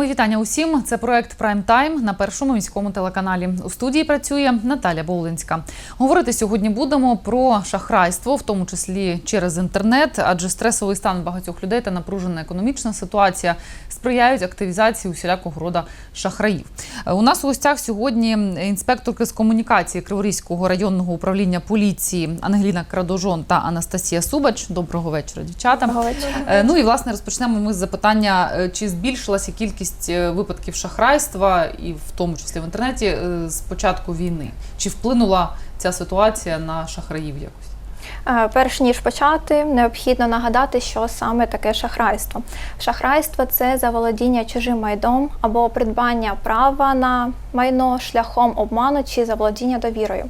Мої вітання усім. Це проект Прайм Тайм на першому міському телеканалі. У студії працює Наталя Боулинська. Говорити сьогодні будемо про шахрайство, в тому числі через інтернет, адже стресовий стан багатьох людей та напружена економічна ситуація сприяють активізації усілякого рода шахраїв. У нас у гостях сьогодні інспекторки з комунікації Криворізького районного управління поліції Ангеліна Крадожон та Анастасія Субач. Доброго вечора, дівчата. Доброго вечора. Е, Ну і власне розпочнемо ми з запитання, е, чи збільшилася кількість е, випадків шахрайства, і в тому числі в інтернеті, е, з початку війни. Чи вплинула ця ситуація на шахраїв якось? Е, Перш ніж почати, необхідно нагадати, що саме таке шахрайство. Шахрайство це заволодіння чужим майном або придбання права на майно шляхом обману чи заволодіння довірою.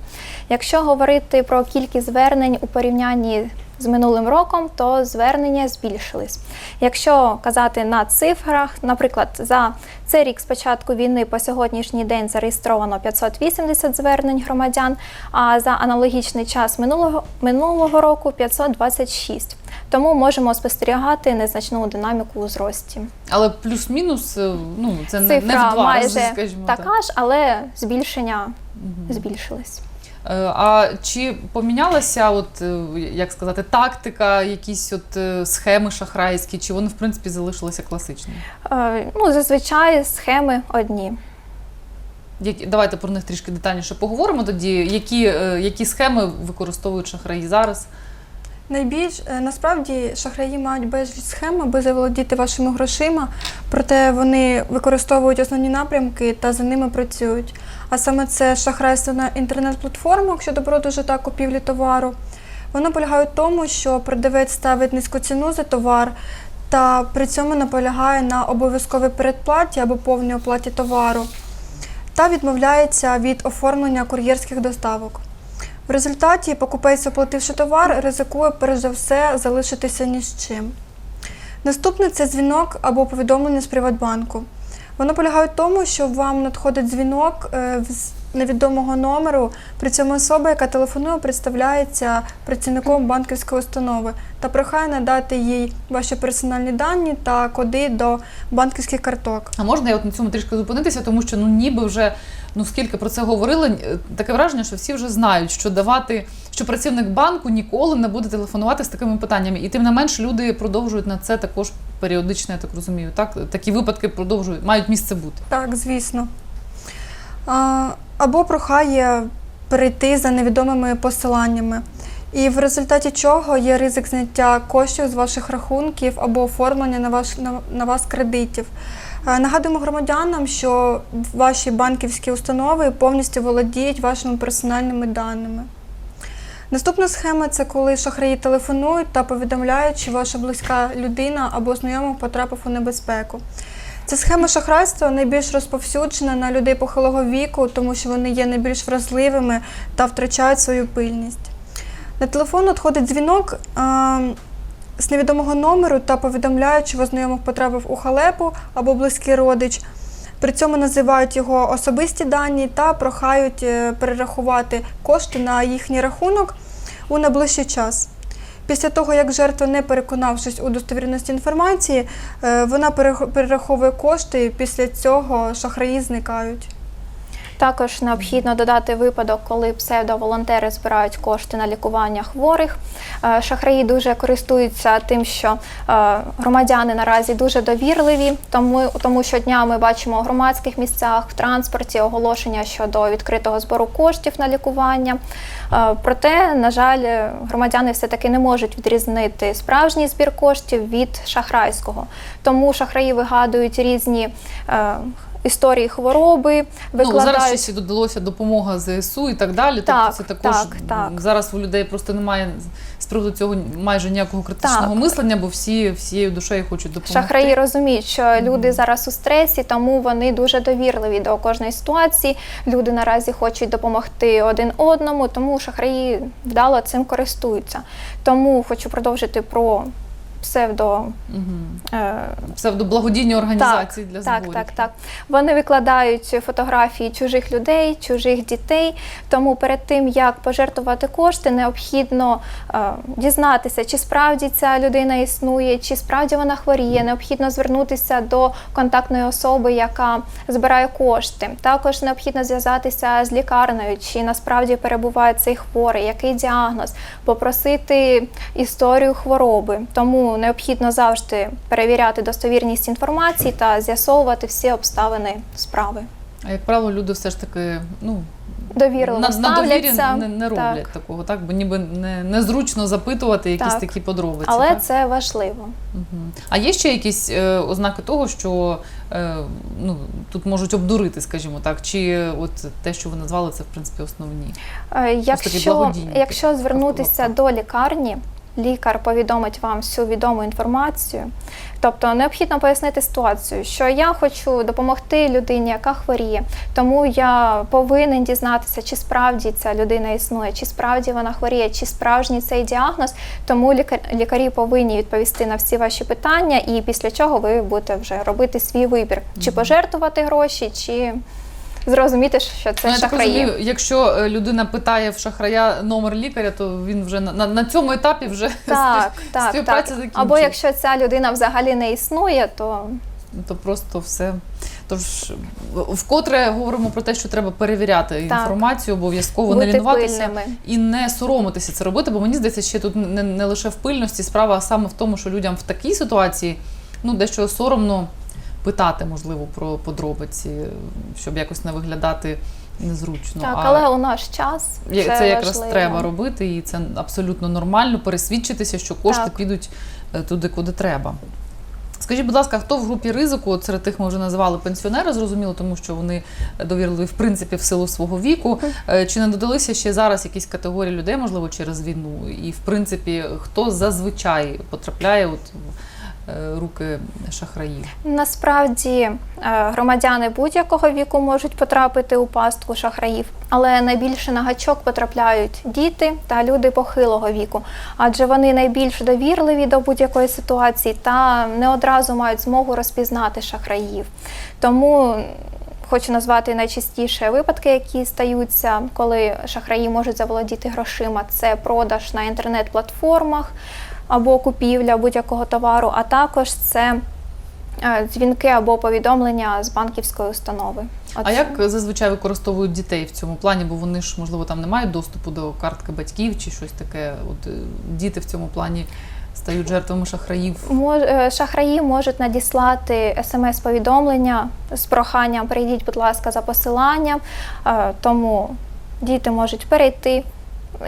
Якщо говорити про кількість звернень у порівнянні з минулим роком, то звернення збільшились. Якщо казати на цифрах, наприклад, за цей рік з початку війни по сьогоднішній день зареєстровано 580 звернень громадян, а за аналогічний час минулого, минулого року 526. Тому можемо спостерігати незначну динаміку у зрості. Але плюс-мінус, е, ну це не, не в два майже рази, скажімо така так. ж, але збільшення Мгм. збільшилось. Е, А чи помінялася, от е, як сказати, тактика, якісь от е, схеми шахрайські, чи вони в принципі залишилися класичними? Ну, зазвичай схеми одні. Які давайте про них трішки детальніше поговоримо. Тоді які, які схеми використовують шахраї зараз? Найбільш е, насправді шахраї мають безліч схем, аби заволодіти вашими грошима, проте вони використовують основні напрямки та за ними працюють. А саме це шахрайство на інтернет-платформах щодо продажу та купівлі товару. Воно полягає в тому, що продавець ставить низьку ціну за товар та при цьому наполягає на обов'язковій передплаті або повній оплаті товару та відмовляється від оформлення кур'єрських доставок. В результаті покупець, оплативши товар, ризикує перш за все залишитися ні з чим. Наступне це дзвінок або повідомлення з Приватбанку. Воно полягає в тому, що вам надходить дзвінок е, з невідомого номеру, при цьому особа, яка телефонує, представляється працівником банківської установи та прохає надати їй ваші персональні дані та коди до банківських карток. А можна я от на цьому трішки зупинитися, тому що ну ніби вже ну скільки про це говорили, таке враження, що всі вже знають, що давати, що працівник банку ніколи не буде телефонувати з такими питаннями. І тим не менш люди продовжують на це також періодично, я так розумію. Так такі випадки продовжують мають місце бути. Так, звісно. А, або прохає перейти за невідомими посиланнями. І в результаті чого є ризик зняття коштів з ваших рахунків або оформлення на, ваш, на, на вас кредитів. Е, Нагадуємо громадянам, що ваші банківські установи повністю володіють вашими персональними даними. Наступна схема це коли шахраї телефонують та повідомляють, що ваша близька людина або знайомий потрапив у небезпеку. Ця схема шахрайства найбільш розповсюджена на людей похилого віку, тому що вони є найбільш вразливими та втрачають свою пильність. На телефон надходить дзвінок а, з невідомого номеру та повідомляють, що ваш знайомий потрапив у халепу або близький родич. При цьому називають його особисті дані та прохають е, перерахувати кошти на їхній рахунок у найближчий час. Після того, як жертва, не переконавшись у достовірності інформації, е, вона перераховує кошти, і після цього шахраї зникають. Також необхідно додати випадок, коли псевдоволонтери збирають кошти на лікування хворих. Е, Шахраї дуже користуються тим, що е, громадяни наразі дуже довірливі, тому, тому щодня ми бачимо у громадських місцях, в транспорті оголошення щодо відкритого збору коштів на лікування. Е, Проте, на жаль, громадяни все-таки не можуть відрізнити справжній збір коштів від шахрайського. Тому шахраї вигадують різні. Історії хвороби Ну зараз викладають ще додалося допомога ЗСУ і так далі. Так, тобто це також так, так. зараз у людей просто немає з приводу цього майже ніякого критичного Так. мислення, бо всі всією душею хочуть допомогти. Шахраї розуміють, що люди зараз у стресі, тому вони дуже довірливі до кожної ситуації. Люди наразі хочуть допомогти один одному, тому шахраї вдало цим користуються. Тому хочу продовжити про псевдо. Угу. Псевдоблагодійні організації для так, так, так. Вони викладають фотографії чужих людей, чужих дітей. Тому перед тим як пожертвувати кошти, необхідно е, дізнатися, чи справді ця людина існує, чи справді вона хворіє. Необхідно звернутися до контактної особи, яка збирає кошти. Також необхідно зв'язатися з лікарнею, чи насправді перебуває цей хворий, який діагноз, попросити історію хвороби. Тому необхідно завжди перевіряти достовірність інформації та з'ясовувати всі обставини справи. А як правило, люди все ж таки ну, Довірливо на, на довірі не, не роблять так. такого, так? Бо ніби не, незручно запитувати якісь Так. такі подробиці. Але так? це важливо. Мгм. А є ще якісь е, ознаки того, що е, ну, тут можуть обдурити, скажімо так, чи от те, що ви назвали, це в принципі основні. Е, Якщо, якщо звернутися до лікарні, лікар повідомить вам всю відому інформацію. Тобто необхідно пояснити ситуацію, що я хочу допомогти людині, яка хворіє, тому я повинен дізнатися, чи справді ця людина існує, чи справді вона хворіє, чи справжній цей діагноз. Тому лікар- лікарі повинні відповісти на всі ваші питання, і після чого ви будете вже робити свій вибір, чи пожертвувати гроші, чи зрозуміти, що це ну, я так розумію, якщо е, людина питає в шахрая номер лікаря, то він вже на, на, на цьому етапі вже Так, так, співпраця так. закінчується. Або якщо ця людина взагалі не існує, то то просто все. Тож вкотре говоримо про те, що треба перевіряти Так. інформацію, обов'язково не лінуватися пильними. і не соромитися це робити, бо мені здається, ще тут не, не лише в пильності, справа а саме в тому, що людям в такій ситуації ну дещо соромно питати, можливо, про подробиці, щоб якось не виглядати незручно. Так, А але у наш час це, це якраз важливо. треба робити, і це абсолютно нормально пересвідчитися, що кошти Так. підуть е, туди, куди треба. Скажіть, будь ласка, хто в групі ризику? От серед тих ми вже називали пенсіонери, зрозуміло, тому що вони довірливі в принципі в силу свого віку. Е, Чи не додалися ще зараз якісь категорії людей, можливо, через війну? І в принципі, хто зазвичай потрапляє от руки шахраїв? Насправді е, громадяни будь-якого віку можуть потрапити у пастку шахраїв, але найбільше на гачок потрапляють діти та люди похилого віку, адже вони найбільш довірливі до будь-якої ситуації та не одразу мають змогу розпізнати шахраїв. Тому Хочу назвати найчастіше випадки, які стаються, коли шахраї можуть заволодіти грошима. Це продаж на інтернет-платформах або купівля будь-якого товару, а також це е, дзвінки або повідомлення з банківської установи. А як зазвичай використовують дітей в цьому плані? Бо вони ж можливо там не мають доступу до картки батьків чи щось таке. От е, діти в цьому плані стають жертвами шахраїв. Е, Шахраї можуть надіслати смс-повідомлення з проханням перейдіть, будь ласка, за посиланням. Тому діти можуть перейти.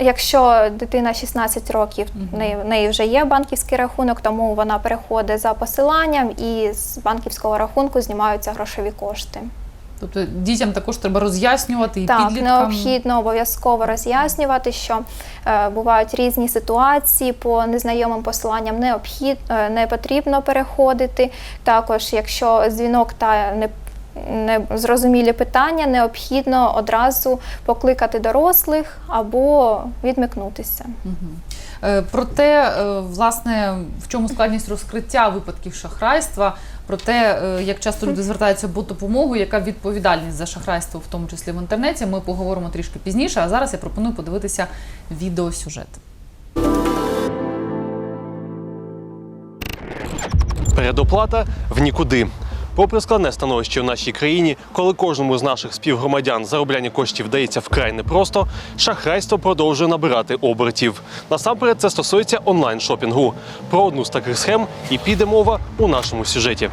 Якщо дитина 16 років, в неї- в неї вже є банківський рахунок, тому вона переходить за посиланням і з банківського рахунку знімаються грошові кошти. Тобто дітям також треба роз'яснювати і Так, підліткам. необхідно обов'язково роз'яснювати, що е, бувають різні ситуації по незнайомим посиланням необхід, е, не потрібно переходити. Також, якщо дзвінок та не не зрозумілі питання, необхідно одразу покликати дорослих або відмикнутися. Е, Проте, е, власне, в чому складність розкриття випадків шахрайства, про те, е, як часто люди звертаються по допомогу, яка відповідальність за шахрайство, в тому числі в інтернеті, ми поговоримо трішки пізніше. А зараз я пропоную подивитися відеосюжет. Передоплата в нікуди. Попри складне становище в нашій країні, коли кожному з наших співгромадян заробляння коштів вдається вкрай непросто, шахрайство продовжує набирати обертів. Насамперед це стосується онлайн-шопінгу. Про одну з таких схем і піде мова у нашому сюжеті.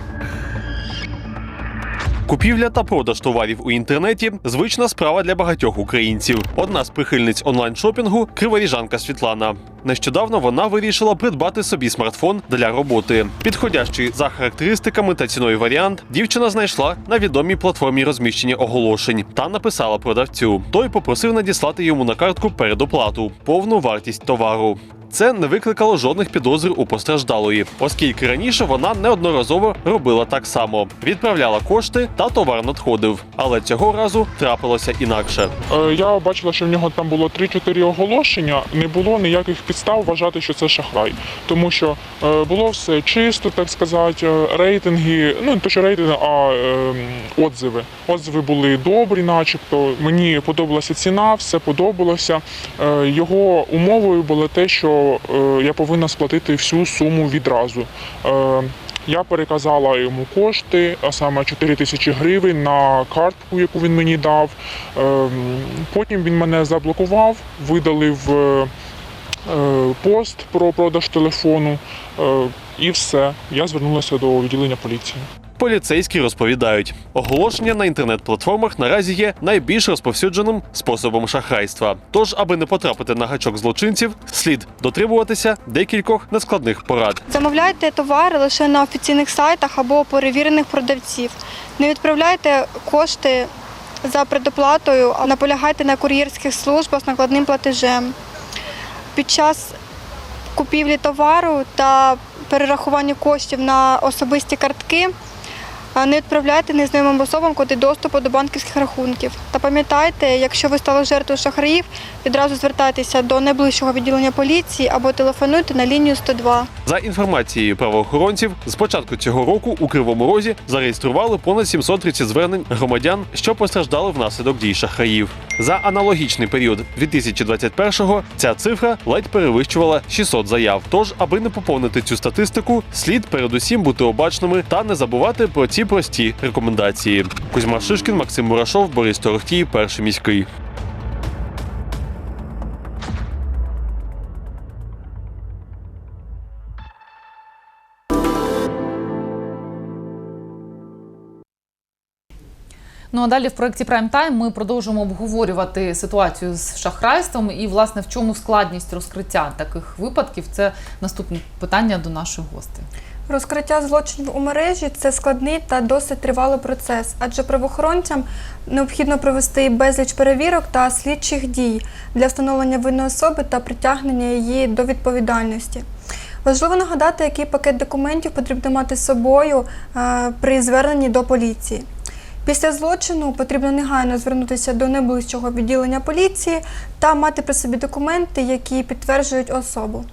Купівля та продаж товарів у інтернеті звична справа для багатьох українців. Одна з прихильниць онлайн-шопінгу криворіжанка Світлана. Нещодавно вона вирішила придбати собі смартфон для роботи. Підходящий за характеристиками та ціною варіант дівчина знайшла на відомій платформі розміщення оголошень та написала продавцю. Той попросив надіслати йому на картку передоплату повну вартість товару. Це не викликало жодних підозр у постраждалої, оскільки раніше вона неодноразово робила так само: відправляла кошти та товар надходив. Але цього разу трапилося інакше. Е, Я бачила, що в нього там було 3-4 оголошення. Не було ніяких підстав вважати, що це шахрай, тому що е, було все чисто, так сказати, е, рейтинги. Ну то, що рейтинги, а е, отзиви. Отзиви були добрі, начебто. Мені подобалася ціна, все подобалося. Його умовою було те, що е, я повинна сплатити всю суму відразу. Е, я переказала йому кошти, а саме 4 тисячі гривень на картку, яку він мені дав. Ем, Потім він мене заблокував, видалив е, е, пост про продаж телефону, е, і все. Я звернулася до відділення поліції. Поліцейські розповідають, оголошення на інтернет-платформах наразі є найбільш розповсюдженим способом шахрайства. Тож, аби не потрапити на гачок злочинців, слід дотримуватися декількох нескладних порад. Замовляйте товари лише на офіційних сайтах або перевірених продавців. Не відправляйте кошти за предоплатою, а наполягайте на кур'єрських службах з накладним платежем. Під час купівлі товару та перерахування коштів на особисті картки не відправляйте незнайомим особам коди доступу до банківських рахунків. Та пам'ятайте, якщо ви стали жертвою шахраїв, відразу звертайтеся до найближчого відділення поліції або телефонуйте на лінію 102. За інформацією правоохоронців, з початку цього року у Кривому Розі зареєстрували понад 730 звернень громадян, що постраждали внаслідок дій шахраїв. За аналогічний період 2021-го ця цифра ледь перевищувала 600 заяв. Тож, аби не поповнити цю статистику, слід передусім бути обачними та не забувати про ці прості рекомендації. Кузьма Шишкін, Максим Мурашов, Борис Торохтій, перший міський. Ну а далі в проєкті Prime Time ми продовжимо обговорювати ситуацію з шахрайством і, власне, в чому складність розкриття таких випадків. Це наступне питання до наших гостей. Розкриття злочинів у мережі це складний та досить тривалий процес, адже правоохоронцям необхідно провести безліч перевірок та слідчих дій для встановлення винної особи та притягнення її до відповідальності. Важливо нагадати, який пакет документів потрібно мати з собою е, при зверненні до поліції. Після злочину потрібно негайно звернутися до найближчого відділення поліції та мати при собі документи, які підтверджують особу.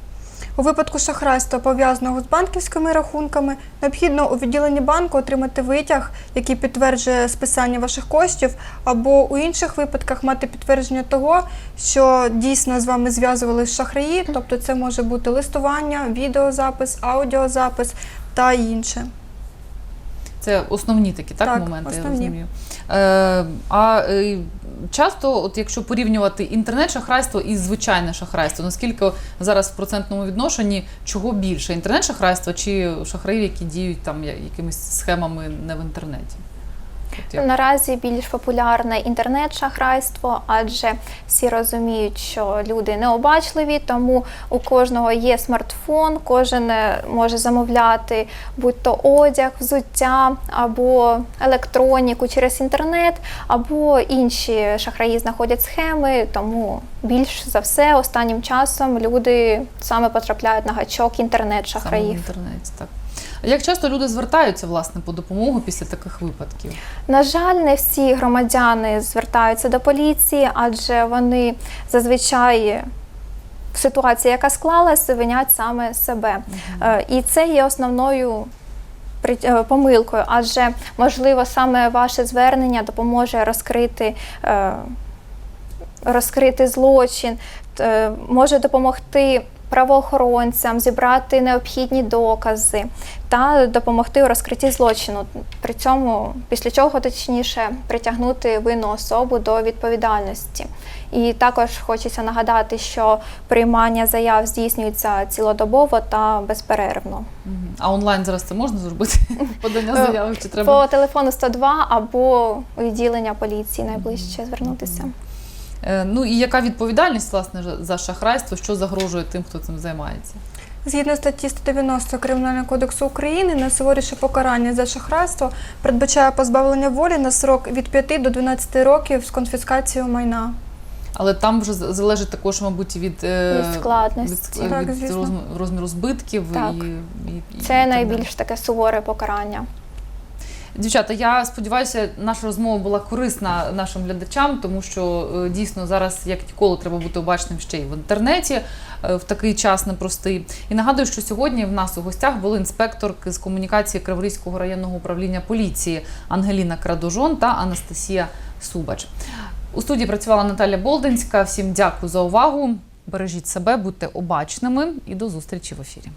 У випадку шахрайства, пов'язаного з банківськими рахунками, необхідно у відділенні банку отримати витяг, який підтверджує списання ваших коштів, або у інших випадках мати підтвердження того, що дійсно з вами зв'язувалися шахраї, тобто це може бути листування, відеозапис, аудіозапис та інше. Це основні такі так, Так, моменти, я розумію. Е, а е, часто, от якщо порівнювати інтернет-шахрайство і звичайне шахрайство, наскільки зараз в процентному відношенні чого більше? Інтернет-шахрайство чи шахраїв, які діють там якимись схемами не в інтернеті? От? Наразі більш популярне інтернет-шахрайство, адже всі розуміють, що люди необачливі, тому у кожного є смартфон, кожен е, може замовляти будь-то одяг, взуття або електроніку через інтернет, або інші шахраї знаходять схеми. Тому більш за все останнім часом люди саме потрапляють на гачок Саме в інтернет-шахраїв. інтернеті, так. Як часто люди звертаються власне по допомогу після таких випадків? На жаль, не всі громадяни звертаються до поліції, адже вони зазвичай в ситуації, яка склалася, винять саме себе. Е, І це є основною е, помилкою, адже можливо саме ваше звернення допоможе розкрити. е, Розкрити злочин, може допомогти правоохоронцям зібрати необхідні докази та допомогти у розкритті злочину. При цьому, після чого точніше притягнути винну особу до відповідальності. І також хочеться нагадати, що приймання заяв здійснюється цілодобово та безперервно. А онлайн зараз це можна зробити? Подання заяви чи треба? По телефону 102 або у відділення поліції найближче звернутися. Е, Ну і яка відповідальність власне за шахрайство, що загрожує тим, хто цим займається? Згідно статті 190 Кримінального кодексу України, найсуворіше покарання за шахрайство передбачає позбавлення волі на срок від 5 до 12 років з конфіскацією майна. Але там вже залежить також, мабуть, від, е, Від складності. від, Так, від розміру, збитків. Так. І, і, і Це так найбільш таке суворе покарання. Дівчата, я сподіваюся, наша розмова була корисна нашим глядачам, тому що е, дійсно зараз, як ніколи, треба бути обачним ще й в інтернеті е, в такий час непростий. І нагадую, що сьогодні в нас у гостях були інспекторки з комунікації Криворізького районного управління поліції Ангеліна Крадожон та Анастасія Субач. У студії працювала Наталя Болдинська. Всім дякую за увагу. Бережіть себе, будьте обачними і до зустрічі в ефірі.